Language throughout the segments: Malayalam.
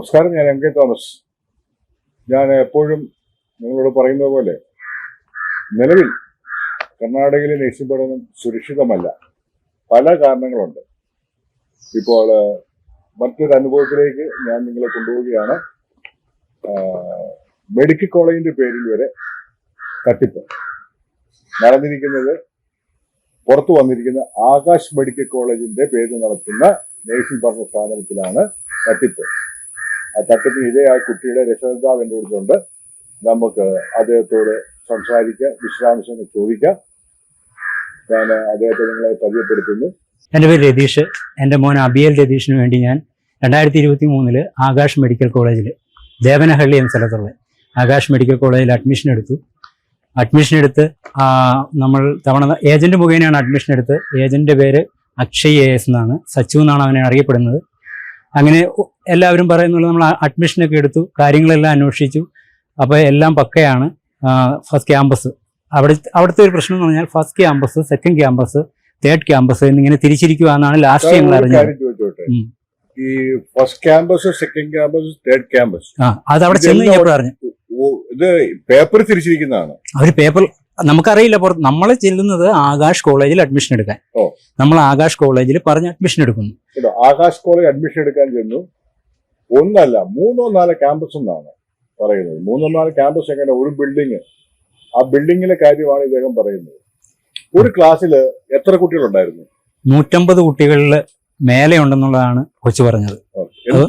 നമസ്കാരം ഞാൻ എം കെ തോമസ്. ഞാൻ എപ്പോഴും നിങ്ങളോട് പറയുന്നത് പോലെ നിലവിൽ കർണാടകയിലെ നഴ്സിംഗ് പഠനം സുരക്ഷിതമല്ല. പല കാരണങ്ങളുണ്ട്. ഇപ്പോൾ മറ്റൊരു അനുഭവത്തിലേക്ക് ഞാൻ നിങ്ങളെ കൊണ്ടുപോവുകയാണ്. മെഡിക്കൽ കോളേജിന്റെ പേരിൽ വരെ തട്ടിപ്പ്. നടന്നിരിക്കുന്നത് പുറത്തു വന്നിരിക്കുന്ന ആകാശ് മെഡിക്കൽ കോളേജിന്റെ പേരിൽ നടത്തുന്ന നേഴ്സിംഗ് പഠന സ്ഥാപനത്തിലാണ് തട്ടിപ്പ്. തട്ടിപ്പിന് ഇരയായ കുട്ടിയുടെ രക്ഷകർത്താവ് എന്റെ അടുത്തുണ്ട്. നമുക്ക് അദ്ദേഹത്തോട് സംസാരിക്കാം വിശദാംശങ്ങൾ ചോദിക്കാം. ഞാൻ അദ്ദേഹത്തെ നിങ്ങളെ പരിചയപ്പെടുത്തുന്നു. എന്റെ പേര് രതീഷ്. എന്റെ മോൻ അബിയൽ രതീഷിന് വേണ്ടി ഞാൻ രണ്ടായിരത്തി ഇരുപത്തി മൂന്നിൽ ആകാശ് മെഡിക്കൽ കോളേജിൽ ദേവനഹള്ളി എന്ന സ്ഥലത്തുള്ള ആകാശ് മെഡിക്കൽ കോളേജിൽ അഡ്മിഷൻ എടുത്തു. അഡ്മിഷൻ എടുത്ത് നമ്മൾ തവണ ഏജന്റ് മുഖേനയാണ് അഡ്മിഷൻ എടുത്ത്. ഏജന്റിന്റെ പേര് അക്ഷയ് എ എസ് എന്നാണ്. സച്ചു എന്നാണ് അവനെ അറിയപ്പെടുന്നത്. അങ്ങനെ എല്ലാവരും പറയുന്നത് നമ്മൾ അഡ്മിഷനൊക്കെ എടുത്തു കാര്യങ്ങളെല്ലാം അന്വേഷിച്ചു. അപ്പോൾ എല്ലാം പക്കയാണ് ഫസ്റ്റ് ക്യാമ്പസ് അവിടെ അവിടുത്തെ ഒരു പ്രശ്നം എന്ന് പറഞ്ഞാൽ first campus second campus third campus എന്നിങ്ങനെ തിരിച്ചിരിക്കുവാന്നാണ് ലാസ്റ്റ് ഞങ്ങൾ അറിഞ്ഞത്. ഈ first campus second campus third campus ആ അത് അവിടെ ചെന്ന് കഴിഞ്ഞപ്പോൾ അറിഞ്ഞു ഇത് പേപ്പർ തിരിച്ചിരിക്കുന്നതാണ്. അവർ പേപ്പർ നമുക്കറിയില്ല പുറത്ത് നമ്മൾ ചെല്ലുന്നത് ആകാശ് കോളേജിൽ അഡ്മിഷൻ എടുക്കാൻ. ഓ. നമ്മൾ ആകാശ് കോളേജിൽ പറഞ്ഞ് അഡ്മിഷൻ എടുക്കുന്നു. കേട്ടോ ആകാശ് കോളേജ് അഡ്മിഷൻ എടുക്കാൻ ചെന്നു. ഒന്നല്ല മൂന്നോ നാലോ ക്യാമ്പസ് എന്നാണ് പറയുന്നത്. മൂന്നോ നാല് ക്യാമ്പസ് എങ്ങനെ ഒരു ബിൽഡിങ് ആ ബിൽഡിങ്ങിലെ കാര്യമാണ് ഇദ്ദേഹം പറയുന്നത്. ഒരു ക്ലാസ്സിൽ എത്ര കുട്ടികളുണ്ടായിരുന്നു? നൂറ്റമ്പത് കുട്ടികളിൽ മേലെ ഉണ്ടെന്നുള്ളതാണ് കൊച്ചു പറഞ്ഞത്.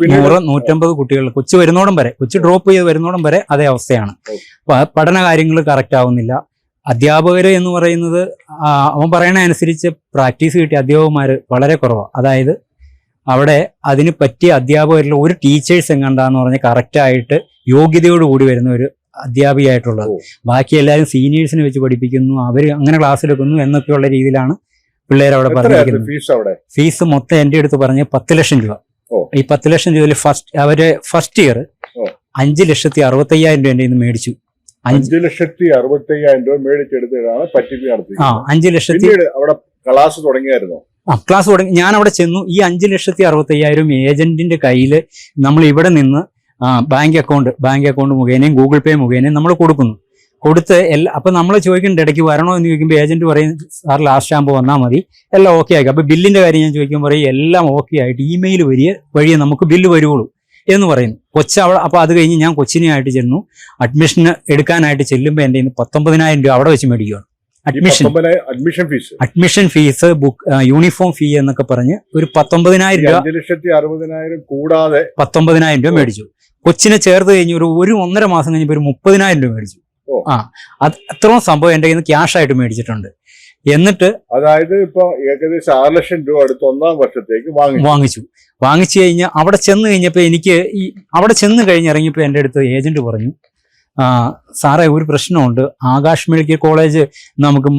നൂറ് നൂറ്റമ്പത് കുട്ടികൾ കൊച്ചു വരുന്നോടം വരെ കൊച്ചു ഡ്രോപ്പ് ചെയ്ത് വരുന്നോടം വരെ അതേ അവസ്ഥയാണ്. ഓ. പ- പഠന കാര്യങ്ങൾ കറക്റ്റ് ആവുന്നില്ല. അധ്യാപകർ എന്ന് പറയുന്നത് അവൻ പറയണ അനുസരിച്ച് പ്രാക്ടീസ് കിട്ടിയ അധ്യാപകന്മാർ വളരെ കുറവാണ് അതായത് അവിടെ അതിന് പറ്റിയ അധ്യാപകരിൽ ഒരു ടീച്ചേഴ്സ് എങ്ങാണ്ടാന്ന് പറഞ്ഞ് കറക്റ്റായിട്ട് യോഗ്യതയോട് കൂടി വരുന്ന ഒരു അധ്യാപികയായിട്ടുള്ളത്. ബാക്കി എല്ലാവരും സീനിയേഴ്സിനെ വെച്ച് പഠിപ്പിക്കുന്നു അവർ അങ്ങനെ ക്ലാസ് എടുക്കുന്നു എന്നൊക്കെയുള്ള രീതിയിലാണ് പിള്ളേർ അവിടെ പറഞ്ഞിരിക്കുന്നത്. ഫീസ് അവിടെ? ഫീസ് മൊത്തം എന്റെ അടുത്ത് പറഞ്ഞ് പത്ത് ലക്ഷം രൂപ. ഈ പത്ത് ലക്ഷം രൂപയിൽ ഫസ്റ്റ് അവരെ ഫസ്റ്റ് ഇയർ. അഞ്ച് ലക്ഷത്തി അറുപത്തയ്യായിരം രൂപ എന്റെ ഇന്ന് മേടിച്ചു. അഞ്ച് ലക്ഷത്തി അറുപത്തി അയ്യായിരം രൂപ മേടിച്ചെടുത്തിട്ടാണ് പറ്റിപ്പ് ആ അഞ്ചു ലക്ഷത്തി അവിടെ ക്ലാസ് തുടങ്ങിയായിരുന്നു? ആ ക്ലാസ് തുടങ്ങി ഞാൻ അവിടെ ചെന്നു. ഈ അഞ്ച് ലക്ഷത്തി അറുപത്തി അയ്യായിരം ഏജന്റിന്റെ കയ്യിൽ നമ്മൾ ഇവിടെ നിന്ന് ബാങ്ക് അക്കൗണ്ട് ബാങ്ക് അക്കൗണ്ട് മുഖേനയും ഗൂഗിൾ പേ മുഖേനയും നമ്മൾ കൊടുക്കുന്നു. കൊടുത്ത് എല്ലാ അപ്പൊ നമ്മൾ ചോദിക്കുന്നുണ്ട് ഇടയ്ക്ക് വരണോ? എന്ന് ചോദിക്കുമ്പോൾ ഏജന്റ് പറയും സാർ ലാസ്റ്റ് ആകുമ്പോൾ വന്നാൽ മതി. എല്ലാം ഓക്കെ ആക്കി അപ്പൊ ബില്ലിന്റെ കാര്യം ഞാൻ ചോദിക്കുമ്പോൾ പറയും എല്ലാം ഓക്കെ ആയിട്ട് ഇമെയിൽ വരിക വഴിയേ നമുക്ക് ബില്ല് വരുള്ളൂ എന്ന് പറയുന്നു കൊച്ചി അവിടെ അപ്പൊ അത് കഴിഞ്ഞ് ഞാൻ കൊച്ചിനെയായിട്ട് ചെന്നു. അഡ്മിഷന് എടുക്കാനായിട്ട് ചെല്ലുമ്പോൾ എന്റെ പത്തൊമ്പതിനായിരം രൂപ അവിടെ വെച്ച് മേടിക്കുകയാണ് admission admission fees admission fees book uniform fee എന്നൊക്കെ പറഞ്ഞ് ഒരു പത്തൊമ്പതിനായിരം രൂപ ലക്ഷത്തി അറുപതിനായിരം കൂടാതെ പത്തൊമ്പതിനായിരം രൂപ മേടിച്ചു. കൊച്ചിനെ ചേർത്ത് കഴിഞ്ഞ് ഒരു ഒരു ഒന്നര മാസം കഴിഞ്ഞപ്പോൾ ഒരു മുപ്പതിനായിരം രൂപ മേടിച്ചു. ആ അത് അത്രയും സംഭവം എന്റെ കയ്യിൽ നിന്ന് ക്യാഷ് ആയിട്ട് മേടിച്ചിട്ടുണ്ട്. എന്നിട്ട് അതായത് ഇപ്പൊ ഏകദേശം ആറ് ലക്ഷം രൂപ അടുത്ത് ഒന്നാം വർഷത്തേക്ക് വാങ്ങി വാങ്ങിച്ചു. വാങ്ങിച്ചു കഴിഞ്ഞ് അവിടെ ചെന്ന് കഴിഞ്ഞപ്പോൾ എനിക്ക് ഈ അവിടെ ചെന്ന് കഴിഞ്ഞിറങ്ങിയപ്പോൾ എന്റെ അടുത്ത് ഏജന്റ് പറഞ്ഞു ആ സാറേ ഒരു പ്രശ്നമുണ്ട്. ആകാശ് മെഡിക്കൽ കോളേജ് നമുക്ക്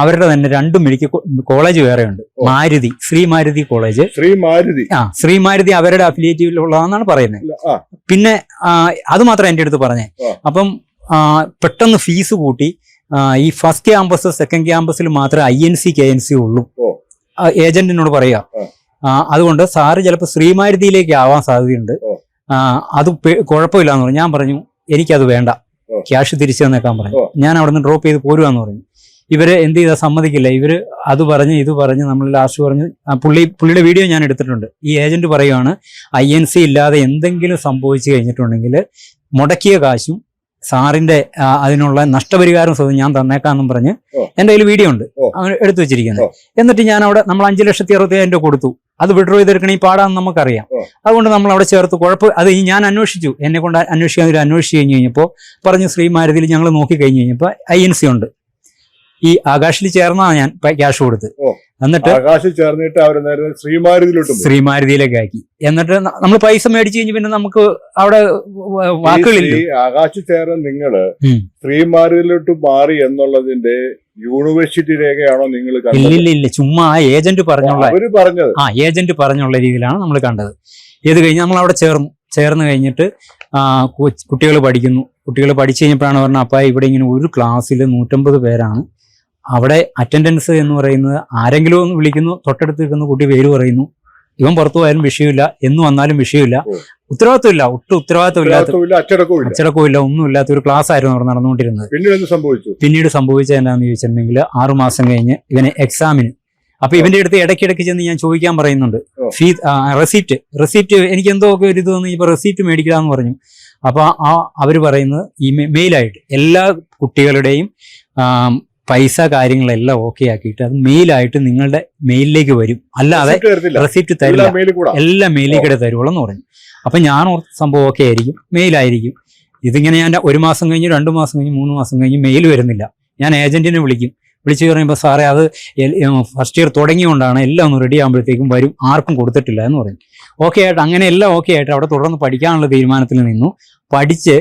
അവരുടെ തന്നെ രണ്ട് മെഡിക്കൽ കോളേജ് വേറെയുണ്ട്. ഉണ്ട് മാരുതി ശ്രീ മാരുതി കോളേജ്. ശ്രീ മാരുതി. ആ ശ്രീ മാരുതി അവരുടെ അഫിലിയേറ്റീവിലുള്ളതാണെന്നാണ് പറയുന്നത് പിന്നെ അത് മാത്രം എന്റെ അടുത്ത് പറഞ്ഞേ. അപ്പം പെട്ടെന്ന് ഫീസ് കൂട്ടി. ഈ ഫസ്റ്റ് ക്യാമ്പസ് സെക്കൻഡ് ക്യാമ്പസിൽ മാത്രമേ I N C K N C ഉള്ളൂ. ഏജന്റിനോട് പറയാ. ആ. ആ, അതുകൊണ്ട് സാറ് ചിലപ്പോൾ ശ്രീമാരുതിയിലേക്ക് ആവാൻ സാധ്യതയുണ്ട്. അത് കുഴപ്പമില്ല എന്ന് പറഞ്ഞു. ഞാൻ പറഞ്ഞു എനിക്കത് വേണ്ട. ക്യാഷ് തിരിച്ചു തന്നേക്കാൻ പറഞ്ഞു. ഞാൻ അവിടെ നിന്ന് ഡ്രോപ്പ് ചെയ്ത് പോരുവാന്ന് പറഞ്ഞു. ഇവർ എന്ത് ചെയ്താൽ സമ്മതിക്കില്ല. ഇവർ അത് പറഞ്ഞ് ഇത് പറഞ്ഞ് നമ്മൾ ലാസ്റ്റ് പറഞ്ഞ് പുള്ളി പുള്ളിയുടെ വീഡിയോ ഞാൻ എടുത്തിട്ടുണ്ട്. ഈ ഏജന്റ് പറയുവാണ് ഐ എൻ സി ഇല്ലാതെ എന്തെങ്കിലും സംഭവിച്ചു കഴിഞ്ഞിട്ടുണ്ടെങ്കിൽ മുടക്കിയ കാശും സാറിന്റെ അതിനുള്ള നഷ്ടപരിഹാരം സ്വന്തം ഞാൻ തന്നേക്കാന്നും പറഞ്ഞ്. എന്റെ കയ്യിൽ വീഡിയോ ഉണ്ട്. എടുത്തു വെച്ചിരിക്കുന്നത്. എന്നിട്ട് ഞാൻ അവിടെ നമ്മൾ അഞ്ചു ലക്ഷത്തി അറുപത്തിയായിരം രൂപ കൊടുത്തു. അത് വിഡ്രോ ചെയ്തെടുക്കണേ പാടാന്ന് നമുക്കറിയാം. അതുകൊണ്ട് നമ്മൾ അവിടെ ചേർത്ത് കുഴപ്പം അത് ഈ ഞാൻ അന്വേഷിച്ചു. എന്നെ കൊണ്ട് അന്വേഷിക്കാൻ ഒരു അന്വേഷിച്ച് കഴിഞ്ഞ് കഴിഞ്ഞപ്പോൾ പറഞ്ഞു ശ്രീ മാരുതിയിൽ ഞങ്ങൾ നോക്കി കഴിഞ്ഞ് കഴിഞ്ഞപ്പോൾ ഐ എൻ സി ഉണ്ട്. ഈ ആകാശിൽ ചേർന്നാണ് ഞാൻ ക്യാഷ് കൊടുത്ത്. എന്നിട്ട് ആകാശം ചേർന്നിട്ട് അവർ നേരെ ശ്രീമാരുതിയിലോട്ട്. ശ്രീമാരുതിയിലേക്ക് ആക്കി. എന്നിട്ട് നമ്മൾ പൈസ മേടിച്ചു കഴിഞ്ഞ് പിന്നെ നമുക്ക് അവിടെ വാക്കുകളില്ല. ആകാശ ചേർന്ന് നിങ്ങൾ. ശ്രീമാരുതിയിലോട്ട് മാറി എന്നുള്ളതിന്റെ യൂണിവേഴ്സിറ്റി രേഖയാണോ നിങ്ങൾ ഇല്ല ഇല്ല ഇല്ല. ചുമ്മാ ആ ഏജന്റ് പറഞ്ഞുള്ള അവർ പറഞ്ഞത്. ആ ഏജന്റ് പറഞ്ഞുള്ള രീതിയിലാണ് നമ്മൾ കണ്ടത്. ഇത് കഴിഞ്ഞ് നമ്മൾ അവിടെ ചേർന്നു ചേർന്ന് കഴിഞ്ഞിട്ട് കുട്ടികൾ പഠിക്കുന്നു. കുട്ടികൾ പഠിച്ചു കഴിഞ്ഞപ്പോഴാണ് പറഞ്ഞത് അപ്പ ഇവിടെ ഇങ്ങനെ ഒരു ക്ലാസ്സിൽ നൂറ്റമ്പത് പേരാണ്. അവിടെ അറ്റൻഡൻസ് എന്ന് പറയുന്നത് ആരെങ്കിലും ഒന്ന് വിളിക്കുന്നു തൊട്ടടുത്ത് നിൽക്കുന്ന കുട്ടി പേര് പറയുന്നു. ഇവൻ പുറത്തു പോയാലും വിഷയമില്ല എന്ന് വന്നാലും വിഷയമില്ല. ഉത്തരവാദിത്വമില്ല ഒട്ടും ഉത്തരവാദിത്വം ഇല്ലാത്ത ഉത്തരവാദിത്വമില്ല അച്ചടക്കവും ഒന്നും ഇല്ലാത്ത ഒരു ക്ലാസ് ആയിരുന്നു അവിടെ നടന്നുകൊണ്ടിരുന്നത്. പിന്നീട് സംഭവിച്ചു? പിന്നീട് സംഭവിച്ചത് എന്താണെന്ന് ചോദിച്ചിട്ടുണ്ടെങ്കിൽ ആറുമാസം കഴിഞ്ഞ് ഇവനെ എക്സാമിന് അപ്പൊ ഇവന്റെ അടുത്ത് ഇടയ്ക്കിടയ്ക്ക് ചെന്ന് ഞാൻ ചോദിക്കാൻ പറയുന്നുണ്ട്. ഫീ റെസിപ്റ്റ് റെസിപ്റ്റ് എനിക്ക് എന്തോ ഒക്കെ ഒരു ഇത് തോന്നി ഇപ്പൊ റെസിപ്റ്റ് മേടിക്കാന്ന് പറഞ്ഞു. അപ്പൊ ആ അവർ പറയുന്നത് ഈ മെയിലായിട്ട് എല്ലാ കുട്ടികളുടെയും പൈസ കാര്യങ്ങളെല്ലാം ഓക്കെ ആക്കിയിട്ട് അത് മെയിലായിട്ട് നിങ്ങളുടെ മെയിലിലേക്ക് വരും. അല്ലാതെ റെസിപ്റ്റ് തരില്ല. എല്ലാം മെയിലിൽ കൂടെ എന്ന് പറഞ്ഞു. അപ്പൊ ഞാൻ സംഭവം ഓക്കെ ആയിരിക്കും. മെയിലായിരിക്കും ഇതിങ്ങനെ ഞാൻ ഒരു മാസം കഴിഞ്ഞ് രണ്ട് മാസം കഴിഞ്ഞ് മൂന്ന് മാസം കഴിഞ്ഞ് മെയിൽ വരുന്നില്ല. ഞാൻ ഏജന്റിനെ വിളിക്കും. വിളിച്ചു പറയുമ്പോൾ സാറേ അത് ഫസ്റ്റ് ഇയർ തുടങ്ങിയോണ്ടാണ് എല്ലാം ഒന്ന് റെഡി ആകുമ്പോഴത്തേക്കും വരും. ആർക്കും കൊടുത്തിട്ടില്ല എന്ന് പറഞ്ഞു ഓക്കെ ആയിട്ട് അങ്ങനെ എല്ലാം ഓക്കെ ആയിട്ട് അവിടെ തുടർന്ന് പഠിക്കാനുള്ള തീരുമാനത്തിൽ നിന്നു. പഠിച്ച്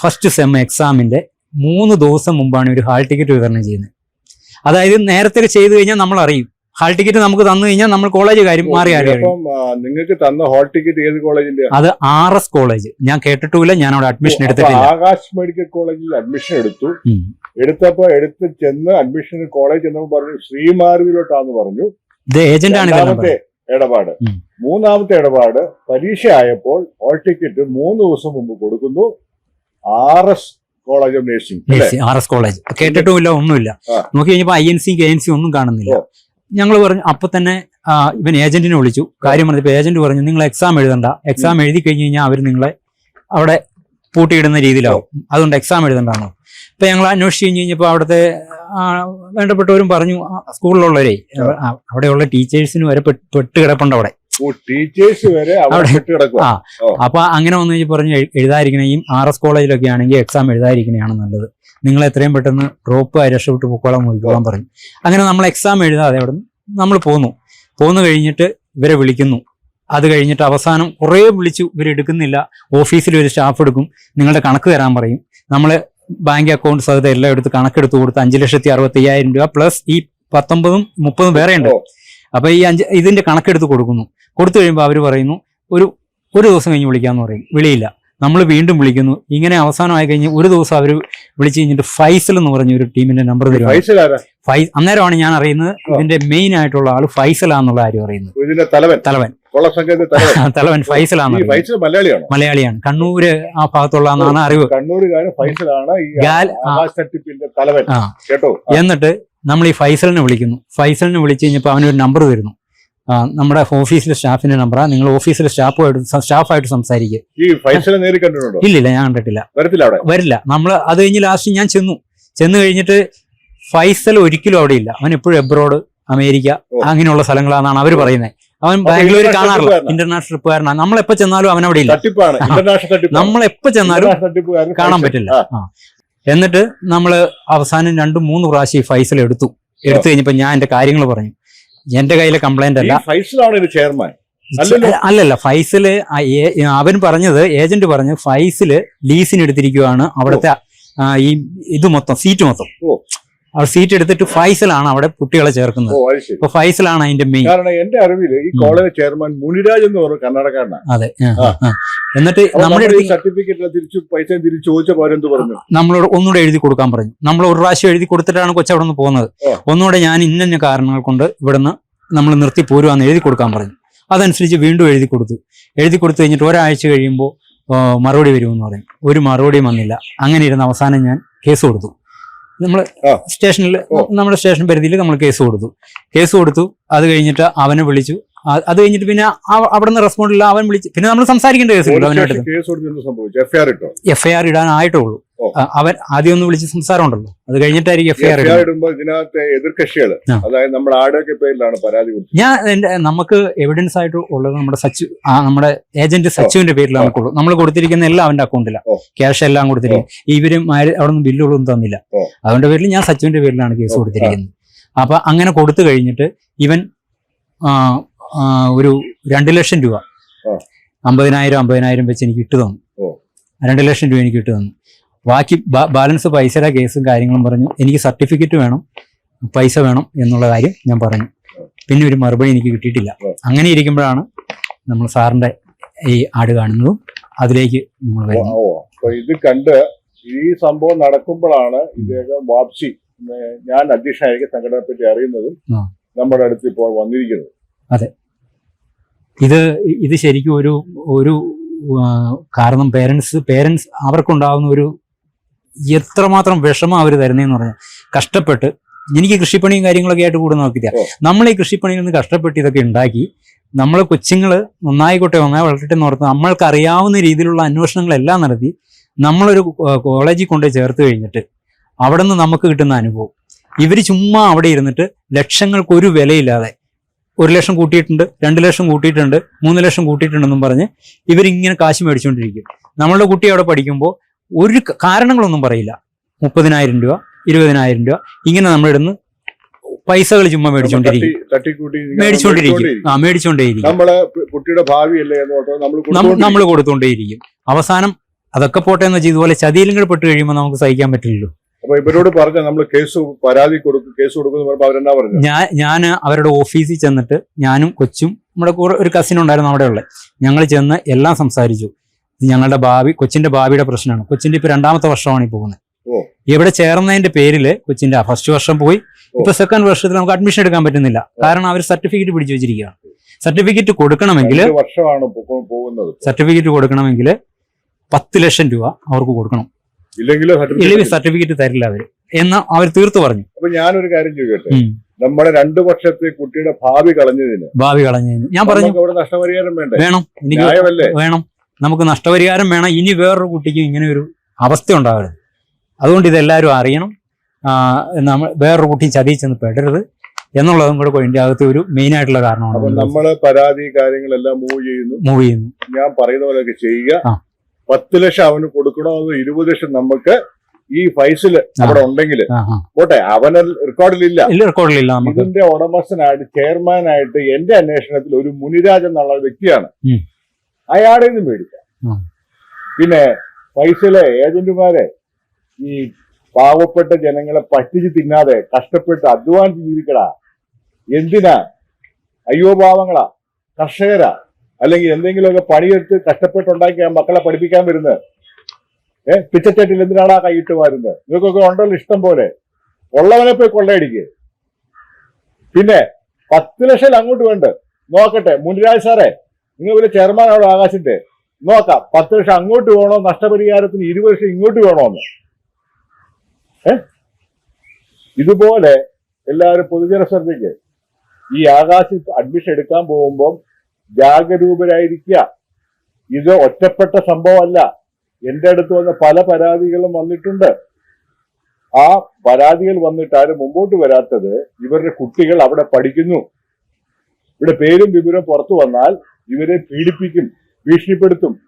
ഫസ്റ്റ് സെം എക്സാമിന്റെ മൂന്ന് ദിവസം മുമ്പാണ് ഒരു ഹാൾ ടിക്കറ്റ് വിതരണം ചെയ്യുന്നത്. അതായത് നേരത്തെ ചെയ്തു കഴിഞ്ഞാൽ നമ്മൾ അറിയും. ഹാൾ ടിക്കറ്റ് നമുക്ക് തന്നു കഴിഞ്ഞാൽ നമ്മൾ കോളേജ് കാര്യം മാറി. നിങ്ങൾക്ക് തന്ന ഹോൾ ടിക്കറ്റ് ഏത് കോളേജിന്റെ അത് ആർ എസ് കോളേജ്. ഞാൻ കേട്ടിട്ടില്ല ഞാൻ അവിടെ അഡ്മിഷൻ എടുത്തിട്ട് എടുത്തിട്ടില്ല. ആകാശ് മെഡിക്കൽ കോളേജിൽ അഡ്മിഷൻ എടുത്തു. എടുത്തപ്പോ എടുത്ത് ചെന്ന് അഡ്മിഷൻ കോളേജ് എന്ന് പറഞ്ഞു ശ്രീമാരുവിലോട്ടാന്ന് പറഞ്ഞു. ഇത് ഏജന്റ് ആണ് ഇടപാട്. മൂന്നാമത്തെ ഇടപാട് പരീക്ഷ ആയപ്പോൾ ഹോൾ ടിക്കറ്റ് മൂന്ന് ദിവസം മുമ്പ് കൊടുക്കുന്നു. R S college of nursing R S college കേട്ടിട്ടുമില്ല ഒന്നുമില്ല. നോക്കി കഴിഞ്ഞപ്പോ I N C K N C ഒന്നും കാണുന്നില്ല. ഞങ്ങൾ പറഞ്ഞു അപ്പൊ തന്നെ ഇവൻ ഏജന്റിനെ വിളിച്ചു. കാര്യം പറഞ്ഞപ്പോ ഏജന്റ് പറഞ്ഞു നിങ്ങൾ എക്സാം എഴുതണ്ട. എക്സാം എഴുതി കഴിഞ്ഞ് കഴിഞ്ഞാൽ അവർ നിങ്ങളെ അവിടെ പൂട്ടിയിടുന്ന രീതിയിലാവും. അതുകൊണ്ട് എക്സാം എഴുതണ്ടാണോ ഇപ്പൊ ഞങ്ങൾ അന്വേഷിച്ച് കഴിഞ്ഞ് കഴിഞ്ഞപ്പോൾ അവിടുത്തെ വേണ്ടപ്പെട്ടവരും പറഞ്ഞു സ്കൂളിലുള്ളവരെ അവിടെയുള്ള ടീച്ചേഴ്സിന് വരെ പെട്ട് കിടപ്പുണ്ട് അവിടെ. ടീച്ചേഴ്സ് വരെ ആ. അപ്പൊ അങ്ങനെ വന്നു പറഞ്ഞു എഴു- എഴുതാതിരിക്കണേയും ആർ എസ് കോളേജിലൊക്കെ ആണെങ്കിൽ എക്സാം എഴുതാതിരിക്കണയാണ് നല്ലത്. നിങ്ങൾ എത്രയും പെട്ടെന്ന് ഡ്രോപ്പ് ആയി രക്ഷപ്പെട്ട് പൊക്കോളാൻ നോക്കിക്കോളാൻ പറഞ്ഞു. അങ്ങനെ നമ്മൾ എക്സാം എഴുതാതെ അവിടെ നമ്മൾ പോന്നു. പോന്നു കഴിഞ്ഞിട്ട് ഇവരെ വിളിക്കുന്നു. അത് കഴിഞ്ഞിട്ട് അവസാനം കുറേ വിളിച്ചു ഇവരെടുക്കുന്നില്ല ഓഫീസിൽ ഒരു സ്റ്റാഫ് എടുക്കും. നിങ്ങളുടെ കണക്ക് തരാൻ പറയും. നമ്മൾ ബാങ്ക് അക്കൗണ്ട് സഹിതം എല്ലാം എടുത്ത് കണക്കെടുത്ത് കൊടുത്ത് അഞ്ച് ലക്ഷത്തി അറുപത്തി അയ്യായിരം രൂപ പ്ലസ് ഈ പത്തൊമ്പതും മുപ്പതും വേറെ ഉണ്ട്. അപ്പൊ ഈ അഞ്ച് ഇതിന്റെ കണക്കെടുത്ത് കൊടുക്കുന്നു. കൊടുത്തു കഴിയുമ്പോൾ അവർ പറയുന്നു ഒരു ഒരു ദിവസം കഴിഞ്ഞ് വിളിക്കാമെന്ന് പറയും. വിളിയില്ല. നമ്മൾ വീണ്ടും വിളിക്കുന്നു. ഇങ്ങനെ അവസാനമായി കഴിഞ്ഞ് ഒരു ദിവസം അവർ വിളിച്ചു കഴിഞ്ഞിട്ട് ഫൈസൽ എന്ന് പറഞ്ഞ ഒരു ടീമിന്റെ നമ്പർ തരും ഫൈസ് അന്നേരമാണ് ഞാൻ അറിയുന്നത് ഇതിന്റെ മെയിൻ ആയിട്ടുള്ള ആൾ ഫൈസലാന്നുള്ള കാര്യം അറിയുന്നത്. തലവൻ. തലവൻ. തലവൻ. ഫൈസൽ മലയാളിയാണോ? മലയാളിയാണ്. കണ്ണൂര് ആ ഭാഗത്തുള്ള എന്നാണ് അറിവ്. കണ്ണൂരുകാരൻ ഫൈസലാണ് എന്നിട്ട് നമ്മൾ ഈ ഫൈസലിനെ വിളിക്കുന്നു. ഫൈസലിനെ വിളിച്ചു കഴിഞ്ഞപ്പോൾ അവനൊരു നമ്പർ തരുന്നു നമ്മുടെ ഓഫീസിലെ സ്റ്റാഫിന്റെ നമ്പറാ. നിങ്ങൾ ഓഫീസിലെ സ്റ്റാഫുമായിട്ട് സ്റ്റാഫായിട്ട് സംസാരിക്കുക ഈ കണ്ടിട്ടുണ്ടോ? ഇല്ലില്ല ഞാൻ കണ്ടിട്ടില്ല. വരത്തില്ല അവിടെ? വരില്ല. നമ്മൾ അത് കഴിഞ്ഞ് ലാസ്റ്റ് ഞാൻ ചെന്നു. ചെന്ന് കഴിഞ്ഞിട്ട് ഫൈസൽ ഒരിക്കലും അവിടെ ഇല്ല. അവൻ എപ്പോഴും എബ്രോഡ് അമേരിക്ക അങ്ങനെയുള്ള സ്ഥലങ്ങളാണെന്നാണ് അവർ പറയുന്നത് അവൻ ബാംഗ്ലൂർ കാണാറില്ല? ഇന്റർനാഷണൽ ട്രിപ്പുകാരനാണ് നമ്മൾ എപ്പോ ചെന്നാലും അവൻ അവിടെ ഇല്ല. നമ്മൾ എപ്പോ ചെന്നാലും കാണാൻ പറ്റില്ല. എന്നിട്ട് നമ്മൾ അവസാനം രണ്ടും മൂന്ന് പ്രാവശ്യം ഈ ഫൈസൽ എടുത്തു. എടുത്തു കഴിഞ്ഞപ്പോ ഞാൻ എന്റെ കാര്യങ്ങൾ പറഞ്ഞു. എന്റെ കയ്യിലെ കംപ്ലൈന്റ് അല്ല. ഫൈസലാണ് ഇതിന്റെ ചെയർമാൻ അല്ലല്ല. ഫൈസൽ അവൻ പറഞ്ഞത് ഏജന്റ് പറഞ്ഞു ഫൈസൽ ലീസിന് എടുത്തിരിക്കുവാണ് അവിടുത്തെ ഈ ഇത് മൊത്തം സീറ്റ് മൊത്തം. അവിടെ സീറ്റ് എടുത്തിട്ട് ഫൈസലാണ് അവിടെ കുട്ടികളെ ചേർക്കുന്നത്. അപ്പൊ ഫൈസലാണ് അതിന്റെ മെയിൻ കാരണം എന്റെ അറിവിൽ ഈ. കോളേജ് ചെയർമാൻ മുനിരാജ് എന്ന് പറഞ്ഞ കർണാടകക്കാരനാണ് അതെ. എന്നിട്ട് നമ്മുടെ സർട്ടിഫിക്കറ്റ് തിരിച്ചു പൈസ തിരിച്ചു ചോദിച്ചപ്പോൾ അവരെന്ത് പറഞ്ഞു? നമ്മളോട് ഒന്നുകൂടെ എഴുതി കൊടുക്കാൻ പറഞ്ഞു. നമ്മൾ ഒരു പ്രാവശ്യം എഴുതി കൊടുത്തിട്ടാണ് കൊച്ചു അവിടെ നിന്ന് പോകുന്നത്. ഒന്നുകൂടെ ഞാൻ ഇന്ന കാരണങ്ങൾ കൊണ്ട് ഇവിടുന്ന് നമ്മൾ നിർത്തി പോരുവാന്ന് എഴുതി കൊടുക്കാൻ പറഞ്ഞു. അതനുസരിച്ച് വീണ്ടും എഴുതി കൊടുത്തു. എഴുതി കൊടുത്തു കഴിഞ്ഞിട്ട് ഒരാഴ്ച കഴിയുമ്പോൾ മറുപടി വരുമെന്ന് പറയും ഒരു മറുപടിയും വന്നില്ല. അങ്ങനെ ഇരുന്ന് അവസാനം ഞാൻ കേസ് കൊടുത്തു. നമ്മൾ സ്റ്റേഷനിൽ നമ്മുടെ സ്റ്റേഷൻ പരിധിയിൽ നമ്മൾ കേസ് കൊടുത്തു. കേസ് കൊടുത്തു. അത് കഴിഞ്ഞിട്ട് അവനെ വിളിച്ചു. അത് കഴിഞ്ഞിട്ട് പിന്നെ അവിടെ നിന്ന് റെസ്പോണ്ട് ഇല്ല. അവൻ വിളിച്ച് പിന്നെ നമ്മൾ സംസാരിക്കേണ്ട കേസില്ല ഇട്ടോ? എഫ് ഐ ആർ ഇടാനായിട്ടേ ഉള്ളൂ അവൻ ആദ്യം ഒന്ന് വിളിച്ച് സംസാരം ഉണ്ടല്ലോ. അത് കഴിഞ്ഞിട്ടായിരിക്കും എഫ് ഐ ആർ ഇടുമ്പോൾ ഇതിനകത്തെ എതിർകക്ഷികൾ ആ. അതായത് നമ്മുടെ ആടൊക്കെ പേരിലാണ് പരാതി ഞാൻ എന്റെ നമുക്ക് എവിഡൻസ് ആയിട്ട് ഉള്ളത് നമ്മുടെ സച്ചു ആ നമ്മുടെ ഏജന്റ് സച്ചുവിന്റെ പേരിലാണ് നമ്മൾ കൊടുത്തിരിക്കുന്ന എല്ലാം അവന്റെ അക്കൗണ്ടിലാണ് ക്യാഷ് എല്ലാം കൊടുത്തിരിക്കും ഇവരും അവിടെ നിന്ന് ബില്ലുകളൊന്നും തന്നില്ല അവന്റെ പേരിൽ ഞാൻ സച്ചുവിന്റെ പേരിലാണ് കേസ് കൊടുത്തിരിക്കുന്നത്. അപ്പൊ അങ്ങനെ കൊടുത്തു കഴിഞ്ഞിട്ട് ഇവൻ ഒരു രണ്ട് ലക്ഷം രൂപ. അമ്പതിനായിരം അമ്പതിനായിരം വെച്ച് എനിക്ക് ഇട്ട് തന്നു. രണ്ട് ലക്ഷം രൂപ എനിക്ക് ഇട്ട് തന്നു. ബാക്കി ബാലൻസ് പൈസയുടെ കേസും കാര്യങ്ങളും പറഞ്ഞു. എനിക്ക് സർട്ടിഫിക്കറ്റ് വേണം പൈസ വേണം എന്നുള്ള കാര്യം ഞാൻ പറഞ്ഞു. പിന്നെ ഒരു മറുപടി എനിക്ക് കിട്ടിയിട്ടില്ല. അങ്ങനെ ഇരിക്കുമ്പോഴാണ് നമ്മൾ സാറിന്റെ ഈ ആട് കാണുന്നതും അതിലേക്ക് നമ്മൾ ഇത് കണ്ട് ഈ സംഭവം നടക്കുമ്പോഴാണ് ഇദ്ദേഹം വാപ്സി ഞാൻ അധ്യക്ഷനായിരിക്കും സംഘടനയെ പറ്റി അറിയുന്നതും. നമ്മുടെ അടുത്ത് ഇപ്പോൾ വന്നിരിക്കുന്നത്. അതെ. ഇത് ഇത് ശരിക്കും ഒരു ഒരു കാരണം പേരൻസ് പേരൻസ് അവർക്കുണ്ടാകുന്ന ഒരു എത്രമാത്രം വിഷമം അവർ തരുന്നതെന്ന് പറഞ്ഞാൽ കഷ്ടപ്പെട്ട് എനിക്ക് കൃഷിപ്പണിയും കാര്യങ്ങളൊക്കെ ആയിട്ട് കൂടെ നോക്കി തരാം നമ്മൾ ഈ കൃഷിപ്പണിയിൽ നിന്ന് കഷ്ടപ്പെട്ട് ഇതൊക്കെ ഉണ്ടാക്കി നമ്മൾ കൊച്ചുങ്ങൾ നന്നായിക്കോട്ടെ നന്നായി വളരട്ടെ എന്ന് ഓർത്ത് നമ്മൾക്ക് അറിയാവുന്ന രീതിയിലുള്ള അന്വേഷണങ്ങളെല്ലാം നടത്തി നമ്മളൊരു കോളേജിൽ കൊണ്ട് ചേർത്ത് കഴിഞ്ഞിട്ട് അവിടെ നിന്ന് നമുക്ക് കിട്ടുന്ന അനുഭവം. ഇവർ ചുമ്മാ അവിടെ ഇരുന്നിട്ട് ലക്ഷങ്ങൾക്ക് ഒരു വിലയില്ലാതെ ഒരു ലക്ഷം കൂട്ടിയിട്ടുണ്ട് രണ്ട് ലക്ഷം കൂട്ടിയിട്ടുണ്ട് മൂന്ന് ലക്ഷം കൂട്ടിയിട്ടുണ്ടെന്നും പറഞ്ഞ് ഇവരിങ്ങനെ കാശ് മേടിച്ചുകൊണ്ടിരിക്കും. നമ്മളുടെ കുട്ടി അവിടെ പഠിക്കുമ്പോൾ ഒരു കാരണങ്ങളൊന്നും പറയില്ല. മുപ്പതിനായിരം രൂപ ഇരുപതിനായിരം രൂപ ഇങ്ങനെ നമ്മളിടുന്ന് പൈസകൾ ചുമ്മാ മേടിച്ചോണ്ടിരിക്കും മേടിച്ചുകൊണ്ടിരിക്കും. ആ മേടിച്ചോണ്ടേയിരിക്കും നമ്മളെ കുട്ടിയുടെ ഭാവിയല്ലേ നമ്മൾ കൊടുത്തോണ്ടേയിരിക്കും അവസാനം അതൊക്കെ പോട്ടെ എന്ന് വെച്ചാൽ ഇതുപോലെ ചതിയിലും കൂടെ പെട്ട് കഴിയുമ്പോൾ നമുക്ക് സഹിക്കാൻ പറ്റില്ലല്ലോ. അപ്പൊ ഇവരോട് പറഞ്ഞ നമ്മൾ കേസ് പരാതി കൊടുക്കും കേസ് കൊടുക്കുന്നു പറഞ്ഞപ്പോ അവരെന്നാ പറഞ്ഞു ഞാൻ ഞാൻ അവരുടെ ഓഫീസിൽ ചെന്നിട്ട് ഞാനും കൊച്ചും നമ്മുടെ കൂടെ ഒരു കസിൻ ഉണ്ടായിരുന്നു അവിടെ ഉള്ളത് ഞങ്ങൾ ചെന്ന് എല്ലാം സംസാരിച്ചു. ഇത് ഞങ്ങളുടെ ഭാവി കൊച്ചിന്റെ ഭാവിയുടെ പ്രശ്നമാണ്. കൊച്ചിന്റെ ഇപ്പൊ രണ്ടാമത്തെ വർഷമാണ് ഈ പോകുന്നത്. ഇവിടെ ചേർന്നതിന്റെ പേരിൽ കൊച്ചിന്റെ ഫസ്റ്റ് വർഷം പോയി. ഇപ്പൊ സെക്കൻഡ് വർഷത്തിൽ നമുക്ക് അഡ്മിഷൻ എടുക്കാൻ പറ്റുന്നില്ല. കാരണം അവർ സർട്ടിഫിക്കറ്റ് പിടിച്ചു വെച്ചിരിക്കുകയാണ്. സർട്ടിഫിക്കറ്റ് കൊടുക്കണമെങ്കിൽ സർട്ടിഫിക്കറ്റ് കൊടുക്കണമെങ്കിൽ പത്ത് ലക്ഷം രൂപ അവർക്ക് കൊടുക്കണം. ഇല്ലെങ്കിൽ സർട്ടിഫിക്കറ്റ് തരില്ല അവർ. എന്ന് അവർ തീർത്തു പറഞ്ഞു. അപ്പൊ ഞാനൊരു കാര്യം ചോദിക്കട്ടെ. നമ്മുടെ രണ്ടു വർഷത്തെ കുട്ടിയുടെ ഭാവി കളഞ്ഞതിന് ഭാവി കളഞ്ഞു ഞാൻ പറഞ്ഞു. അവിടെ നഷ്ടപരിഹാരം വേണ്ട? വേണം. എനിക്ക് വേണം. നമുക്ക് നഷ്ടപരിഹാരം വേണം. ഇനി വേറൊരു കുട്ടിക്കും ഇങ്ങനെ ഒരു അവസ്ഥ ഉണ്ടാവരുത് അതുകൊണ്ട് ഇതെല്ലാവരും അറിയണം. നമ്മൾ വേറൊരു കുട്ടി ചതിയിൽ ചെന്ന് പെടരുത് എന്നുള്ളതും കൂടെ ഇതിന്റെ അകത്ത് ഒരു മെയിൻ ആയിട്ടുള്ള കാരണമാണ്. നമ്മൾ പരാതി കാര്യങ്ങളെല്ലാം മൂവ് ചെയ്യുന്നു. മൂവ് ചെയ്യുന്നു. ഞാൻ പറയുന്ന പോലെയൊക്കെ ചെയ്യുക. പത്ത് ലക്ഷം അവന് കൊടുക്കണമെന്ന് ഇരുപത് ലക്ഷം നമുക്ക് ഈ ഫൈസിൽ അവിടെ ഉണ്ടെങ്കിൽ പോട്ടെ അവന് റെക്കോർഡിലില്ല. റെക്കോർഡിലില്ല ഇതിന്റെ ഉടമസ്ഥനായിട്ട് ചെയർമാനായിട്ട് എന്റെ അന്വേഷണത്തിൽ ഒരു മുനിരാജ് എന്നുള്ള വ്യക്തിയാണ്. അയാളെ നിന്ന് മേടിക്കാം. പിന്നെ പൈസയിലെ ഏജന്റുമാരെ ഈ പാവപ്പെട്ട ജനങ്ങളെ പറ്റിച്ച് തിന്നാതെ കഷ്ടപ്പെട്ട് അധ്വാനിച്ച് ജീവിക്കടാ. എന്തിനാ? അയ്യോ പാവങ്ങളാ. കർഷകരാ. അല്ലെങ്കിൽ എന്തെങ്കിലുമൊക്കെ പണിയെടുത്ത് കഷ്ടപ്പെട്ടുണ്ടാക്കി മക്കളെ പഠിപ്പിക്കാൻ വരുന്നത് ഏഹ് പിച്ചച്ചട്ടിൽ എന്തിനാണ് ആ കൈയിട്ട് വരുന്നത് നിങ്ങൾക്കൊക്കെ ഉണ്ടല്ലോ ഇഷ്ടം പോലെ. ഉള്ളവനെ പോയി കൊള്ളയടിക്ക്. പിന്നെ പത്ത് ലക്ഷം അങ്ങോട്ട് വേണ്ട? നോക്കട്ടെ മുനിരാജ് സാറേ നിങ്ങൾ വലിയ ചെയർമാനാണോ ആകാശിന്റെ നോക്കാം പത്ത് ലക്ഷം അങ്ങോട്ട് വേണോ? നഷ്ടപരിഹാരത്തിന് ഇരുപത് ലക്ഷം ഇങ്ങോട്ട് വേണോന്ന്. ഏ? ഇതുപോലെ എല്ലാവരും പൊതുജന ശ്രദ്ധയ്ക്ക് ഈ ആകാശി അഡ്മിഷൻ എടുക്കാൻ പോകുമ്പോൾ ജാഗരൂകരായിരിക്കുക ഇത് ഒറ്റപ്പെട്ട സംഭവമല്ല. എന്റെ അടുത്ത് വന്ന പല പരാതികളും വന്നിട്ടുണ്ട്. ആ പരാതികൾ വന്നിട്ട് ആരും മുമ്പോട്ട് വരാത്തത് ഇവരുടെ കുട്ടികൾ അവിടെ പഠിക്കുന്നു. ഇവിടെ പേരും വിവരം പുറത്തു വന്നാൽ ഇവരെ പീഡിപ്പിക്കും ഭീഷണിപ്പെടുത്തും.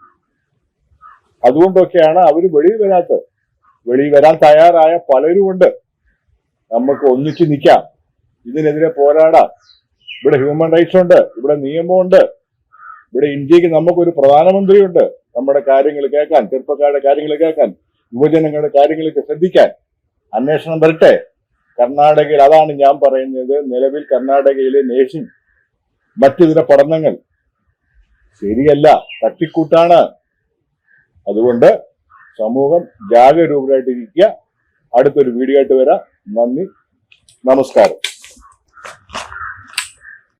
അതുകൊണ്ടൊക്കെയാണ് അവർ വെളിയിൽ വരാത്തത്. വെളിയിൽ വരാൻ തയ്യാറായ പലരുമുണ്ട്. നമുക്ക് ഒന്നിച്ചു നിൽക്കാം. ഇതിനെതിരെ പോരാടാം. ഇവിടെ ഹ്യൂമൻ റൈറ്റ്സ് ഉണ്ട് ഇവിടെ നിയമമുണ്ട് ഇവിടെ ഇന്ത്യയ്ക്ക് നമുക്കൊരു പ്രധാനമന്ത്രിയുണ്ട്. നമ്മുടെ കാര്യങ്ങൾ കേൾക്കാൻ ചെറുപ്പക്കാരുടെ കാര്യങ്ങൾ കേൾക്കാൻ യുവജനങ്ങളുടെ കാര്യങ്ങളൊക്കെ ശ്രദ്ധിക്കാൻ അന്വേഷണം വരട്ടെ. കർണാടകയിൽ അതാണ് ഞാൻ പറയുന്നത് നിലവിൽ കർണാടകയിലെ നേഴ്സിംഗ് മറ്റിതര പഠനങ്ങൾ ശരിയല്ല തട്ടിക്കൂട്ടാണ്. അതുകൊണ്ട് സമൂഹം ജാഗരൂകരായിട്ടിരിക്കുക അടുത്തൊരു വീഡിയോ ആയിട്ട് വരാം. നന്ദി നമസ്കാരം.